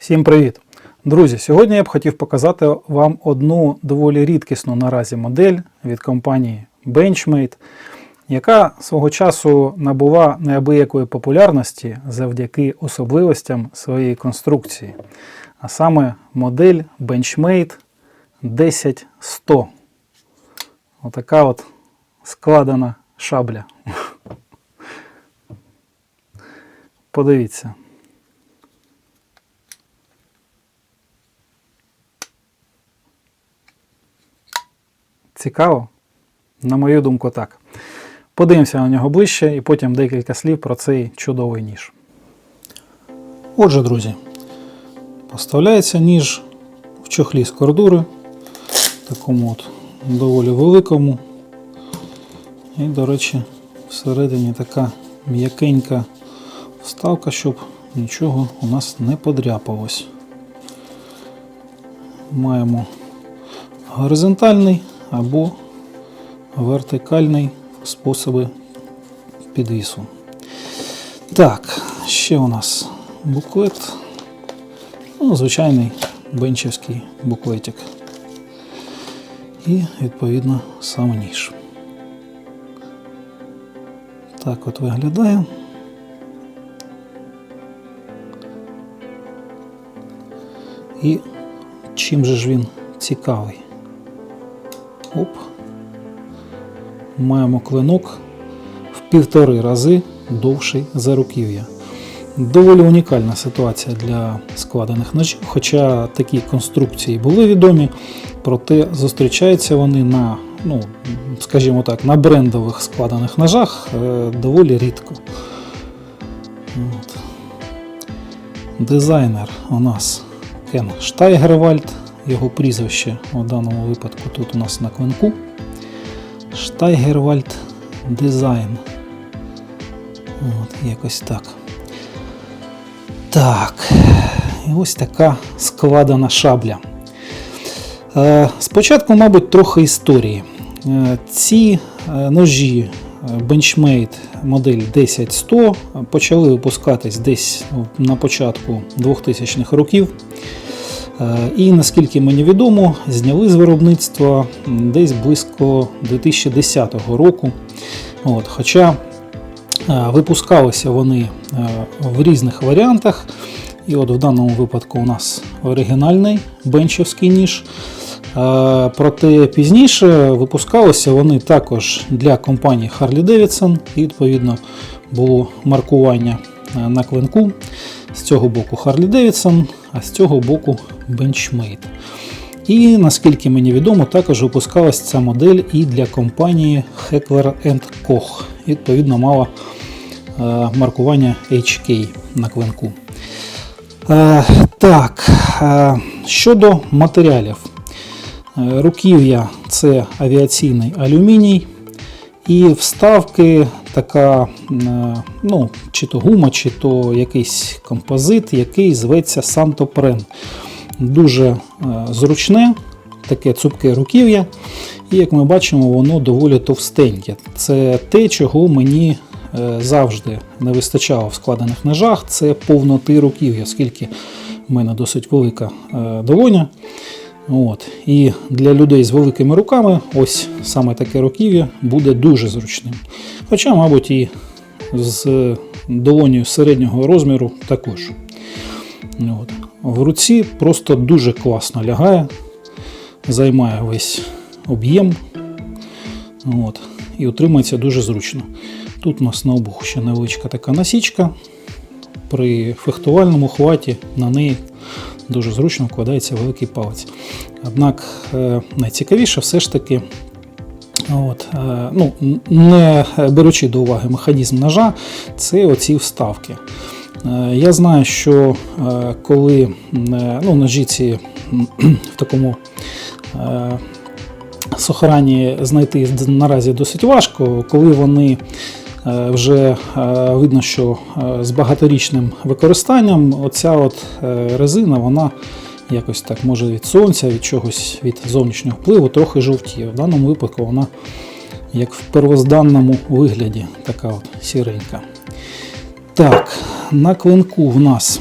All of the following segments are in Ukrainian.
Всім привіт! Друзі, сьогодні я б хотів показати вам одну доволі рідкісну наразі модель від компанії Benchmade, яка свого часу набула неабиякої популярності завдяки особливостям своєї конструкції, а саме модель Benchmade 10100. Отака от складена шабля. Подивіться. Цікаво? На мою думку, так. Подивимося на нього ближче і потім декілька слів про цей чудовий ніж. Отже, друзі, поставляється ніж в чохлі з кордури, такому от доволі великому. І, до речі, всередині така м'якенька вставка, щоб нічого у нас не подряпалось. Маємо горизонтальний або вертикальний способи підвісу. Так, ще у нас буклет. Ну, звичайний бенчівський буклетик. І, відповідно, сам ніж. Так от виглядає. І чим же ж він цікавий? Оп. Маємо клинок в півтори рази довший за руків'я. Доволі унікальна ситуація для складених ножів, хоча такі конструкції були відомі, проте зустрічаються вони на, ну, скажімо так, на брендових складених ножах е, доволі рідко. От. Дизайнер у нас Кен Штайгервальд, його прізвище у даному випадку тут у нас на клинку. Штайгервальд дизайн. От, якось так. Так, і ось така складена шабля. Е, спочатку, мабуть, трохи історії. Е, ці е, ножі Benchmade модель 10100 почали випускатись десь ну, на початку 2000-х років. Е, І наскільки мені відомо, зняли з виробництва десь близько 2010 року. От, хоча е, випускалися вони е, в різних варіантах. І от в даному випадку у нас оригінальний бенчівський ніж. Проте пізніше випускалися вони також для компанії Harley Davidson, і відповідно було маркування на клинку. З цього боку Harley Davidson, а з цього боку Benchmade. І наскільки мені відомо, також випускалася ця модель і для компанії Heckler Koch. Відповідно, мала е, маркування HK на клинку. Е, так, е, щодо матеріалів. Руків'я це авіаційний алюміній. І вставки така, ну, чи то гума, чи то якийсь композит, який зветься Сантопрен. Дуже е, зручне, таке цупке руків'я. І як ми бачимо, воно доволі товстеньке. Це те, чого мені е, завжди не вистачало в складених ножах, це повноти руків'я, оскільки в мене досить велика е, долоня. От. І для людей з великими руками ось саме таке руків'я буде дуже зручним. Хоча, мабуть, і з долонею середнього розміру також. От. В руці просто дуже класно лягає, займає весь об'єм От. і утримується дуже зручно. Тут у нас на обуху ще невеличка така насічка. При фехтувальному хваті на неї дуже зручно вкладається великий палець. Однак е, найцікавіше все ж таки, от, е, ну, не беручи до уваги механізм ножа, це оці вставки. Е, Я знаю, що е, коли е, ну, ножі ці в такому сохрані знайти наразі досить важко, коли вони вже видно, що з багаторічним використанням оця от резина вона якось так може від сонця, від чогось від зовнішнього впливу трохи жовтіє. В даному випадку вона як в первозданному вигляді, така от сіренька. Так, на клинку в нас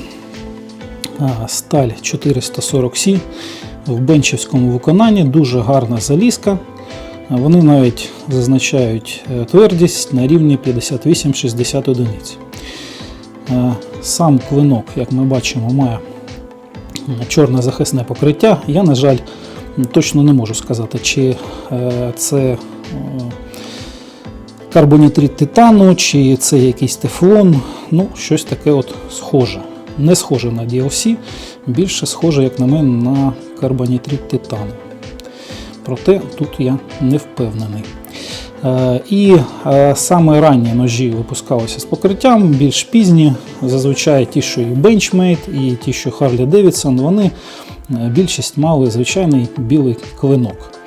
сталь 440C в бенчівському виконанні, дуже гарна залізка. Вони навіть зазначають е, твердість на рівні 58-60 одиниць. Сам клинок, як ми бачимо, має чорне захисне покриття. Я, на жаль, точно не можу сказати, чи е, це карбонітрид титану, чи це якийсь тефлон. Ну, щось таке от схоже. Не схоже на DLC, більше схоже, як на мене, на карбонітрид титану. Проте тут я не впевнений. Е, І е, саме ранні ножі випускалися з покриттям, більш пізні. Зазвичай ті, що і Benchmade, і ті, що Harley Davidson, вони е, більшість мали звичайний білий клинок.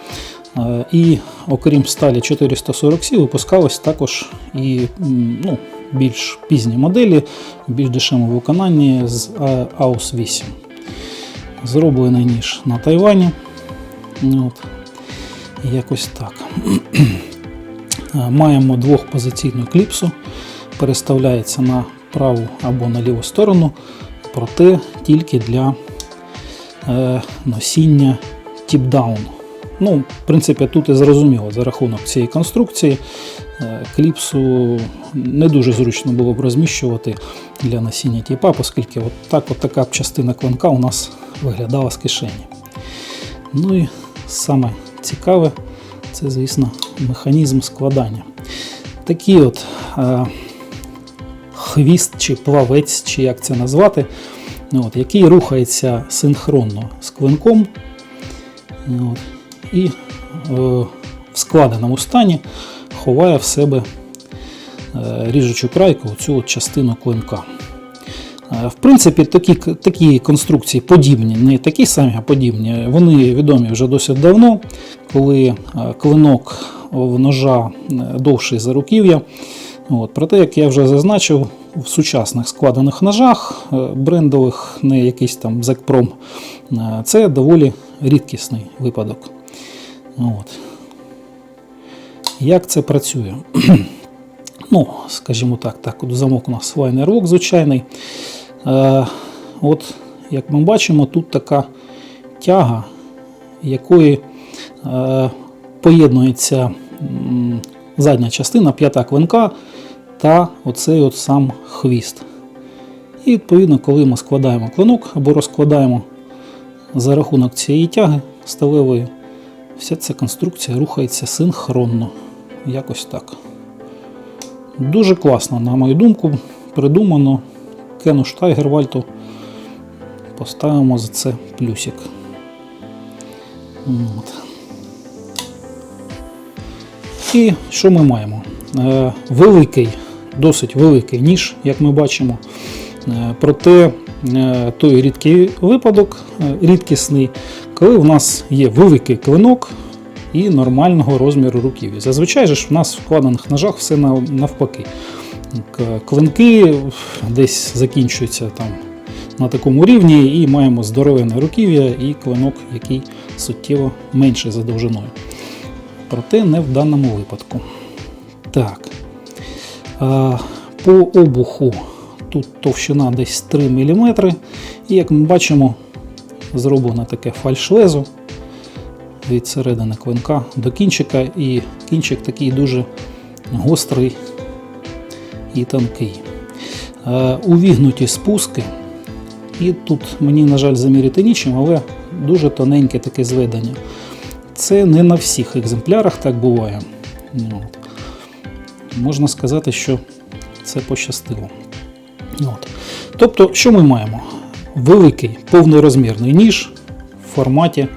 Е, І окрім сталі 440 випускались також і ну, більш пізні моделі, більш дешевому виконанні з е, AUS 8. Зроблений ніж на Тайвані. От. Якось так. Е, Маємо двохпозиційну кліпсу, переставляється на праву або на ліву сторону, проте тільки для носіння тіп-даун. Ну, в принципі, тут і зрозуміло за рахунок цієї конструкції. е, Кліпсу не дуже зручно було б розміщувати для носіння тіпа, оскільки от так от така частина клинка у нас виглядала з кишені. Ну і саме цікаве, це, звісно, механізм складання. Такий от е, хвіст чи плавець, чи як це назвати, от, який рухається синхронно з клинком. От, і е, в складеному стані ховає в себе е, ріжучу крайку, цю частину клинка. Е, В принципі, такі, такі конструкції подібні, не такі самі, а подібні, вони відомі вже досить давно, коли клинок в ножа довший за руків'я. От, проте, як я вже зазначив, в сучасних складених ножах, брендових, не якийсь там Зекпром, це доволі рідкісний випадок. От. Як це працює? ну, скажімо так, так, замок у нас лайнер звичайний. Е, от, як ми бачимо, тут така тяга, якої е, поєднується задня частина, п'ята клинка та оцей от сам хвіст. І відповідно, коли ми складаємо клинок або розкладаємо за рахунок цієї тяги сталевої, вся ця конструкція рухається синхронно. Якось так. Дуже класно, на мою думку, придумано. Кену Штайгервальту поставимо за це плюсик. От. І що ми маємо? Е, великий, досить великий ніж, як ми бачимо. Е, проте той рідкий випадок, е, рідкісний, коли в нас є великий клинок і нормального розміру руків'я. Зазвичай ж в нас в вкладених ножах все навпаки. К- Клинки десь закінчуються там на такому рівні, і маємо здоровене руків'я і клинок, який суттєво менший за довжиною. Проте не в даному випадку. Так. По обуху тут товщина десь 3 мм. І як ми бачимо, зроблено таке фальшлезо від середини клинка до кінчика, і кінчик такий дуже гострий і тонкий. Е, Увігнуті спуски. І тут мені, на жаль, заміряти нічим, але дуже тоненьке таке зведення. Це не на всіх екземплярах так буває. Ну, Можна сказати, що це пощастило. От. Тобто, що ми маємо? Великий повнорозмірний ніж в форматі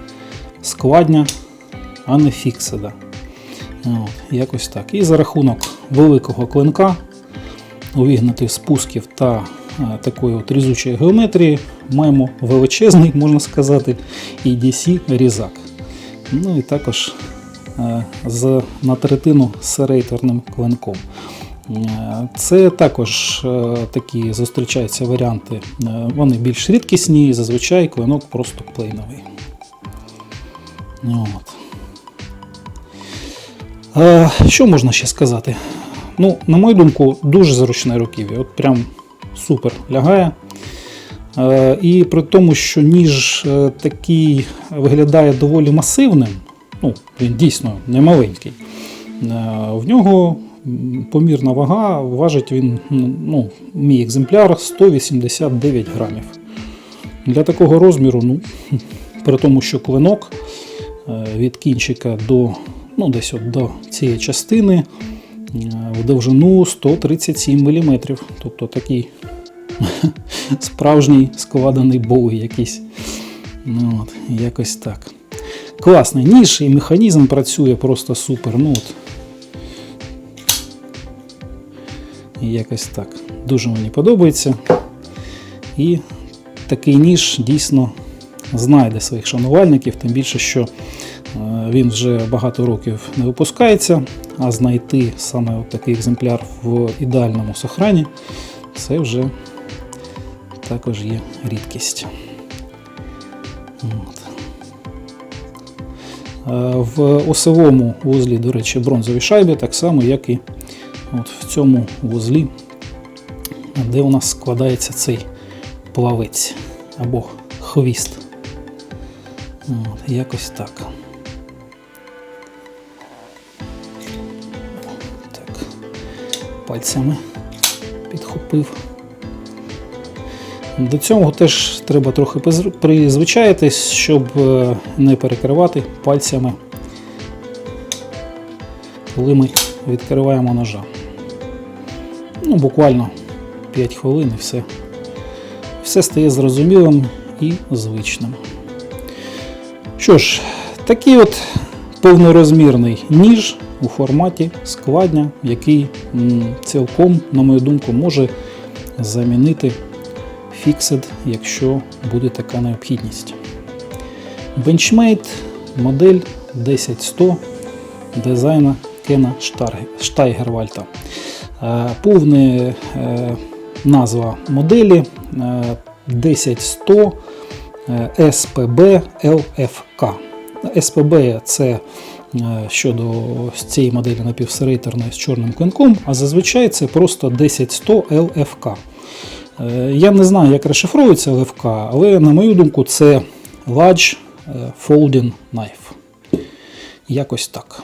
складня, а не фікседа. От, якось так. І за рахунок великого клинка, увігнутих спусків та е, такої от різучої геометрії, маємо величезний, можна сказати, EDC різак. Ну і також е, з на третину серейторним клинком. Це також е, такі зустрічаються варіанти. Е, Вони більш рідкісні, і зазвичай клинок просто плейновий. Ну, От. Що можна ще сказати? Ну, на мою думку, дуже зручне руків'я. От прям супер лягає. Е, І при тому, що ніж такий виглядає доволі масивним, ну, він дійсно не маленький, в нього помірна вага, важить він, ну, мій екземпляр 189 грамів. Для такого розміру, ну, при тому, що клинок е, від кінчика до, ну, десь от до цієї частини е, в довжину 137 мм. Тобто такий справжній складений боуй якийсь. Ну, от, якось так. Класний ніж і механізм працює просто супер. Ну, от. І якось так. Дуже мені подобається. І такий ніж дійсно знайде своїх шанувальників, тим більше, що е, він вже багато років не випускається, а знайти саме от такий екземпляр в ідеальному сохрані це вже також є рідкість. Е, В осевому вузлі, до речі, бронзові шайби, так само, як і от в цьому вузлі, де у нас складається цей плавець або хвіст. От, якось так. Так. Пальцями підхопив. До цього теж треба трохи призвичаїтись, щоб е, не перекривати пальцями, коли ми відкриваємо ножа. Ну, буквально 5 хвилин і все. Все стає зрозумілим і звичним. Що ж, такий от повнорозмірний ніж у форматі складня, який цілком, на мою думку, може замінити фіксед, якщо буде така необхідність. Benchmade модель 10100 дизайна Кена Штайгервальта. Е, Повна е, назва моделі е, 10100 е, SPB LFK. SPB це е, щодо цієї моделі напівсерейтерної з чорним клинком, а зазвичай це просто 10100 LFK. Е, Я не знаю, як розшифровується ЛФК, але на мою думку, це Large Folding Knife. Якось так.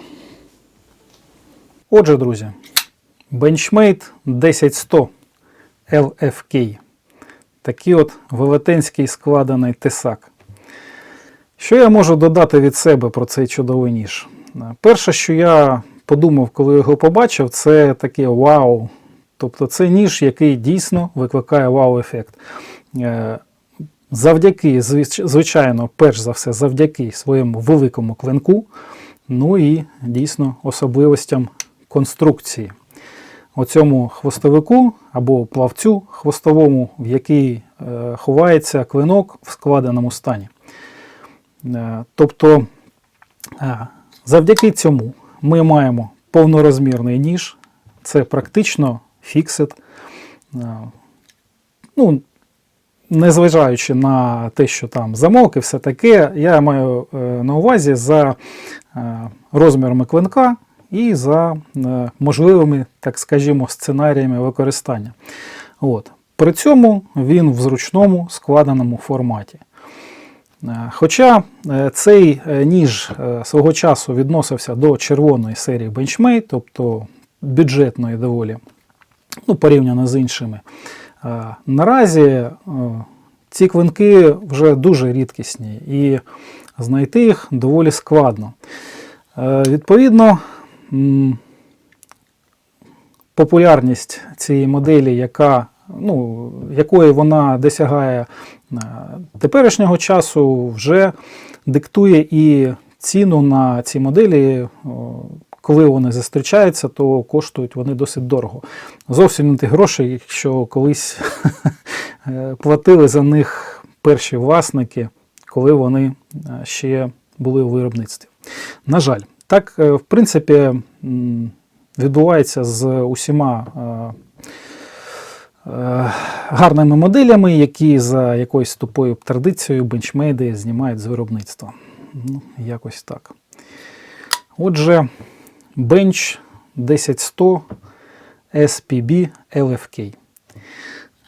Отже, друзі, Benchmade 10100 LFK. Такий от велетенський складений тесак. Що я можу додати від себе про цей чудовий ніж? Перше, що я подумав, коли його побачив, це таке вау. Тобто це ніж, який дійсно викликає вау-ефект. Е, Завдяки, звичайно, перш за все, завдяки своєму великому клинку, ну і дійсно особливостям конструкції. Оцьому хвостовику або плавцю хвостовому, в який е, ховається клинок в складеному стані. Е, Тобто, е, завдяки цьому ми маємо повнорозмірний ніж, це практично фіксит. Ну, незважаючи на те, що там замок і все таке, я маю на увазі за розмірами клинка і за е, можливими, так скажімо, сценаріями використання. От. При цьому він в зручному складеному форматі. Е, Хоча е, цей ніж свого часу відносився до червоної серії Benchmade, тобто бюджетної доволі, ну, порівняно з іншими. Наразі ці клинки вже дуже рідкісні і знайти їх доволі складно. Відповідно, популярність цієї моделі, яка, ну, якої вона досягає е, теперішнього часу, вже диктує і ціну на ці моделі. Коли вони зустрічаються, то коштують вони досить дорого. Зовсім не ті гроші, що колись е, платили за них перші власники, коли вони е, ще були у виробництві. На жаль, так, е, в принципі, відбувається з усіма е, е, гарними моделями, які за якоюсь тупою традицією бенчмейди знімають з виробництва. Ну, якось так. Отже, Bench 10100 SPB LFK.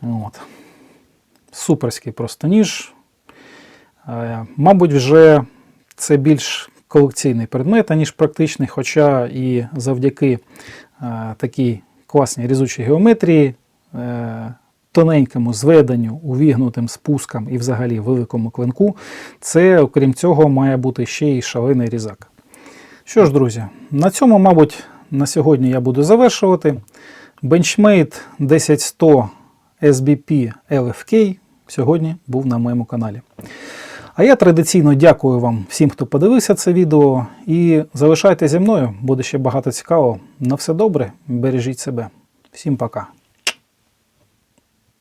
От. суперський просто ніж. Мабуть, вже це більш колекційний предмет, аніж практичний, хоча і завдяки е, такій класній різучій геометрії, е, тоненькому зведенню, увігнутим спускам і взагалі великому клинку, це, окрім цього, має бути ще й шалений різак. Що ж, друзі, на цьому, мабуть, на сьогодні я буду завершувати. Benchmade 10100 SBP LFK сьогодні був на моєму каналі. А я традиційно дякую вам всім, хто подивився це відео. І залишайтеся зі мною, буде ще багато цікавого. На все добре, бережіть себе. Всім пока.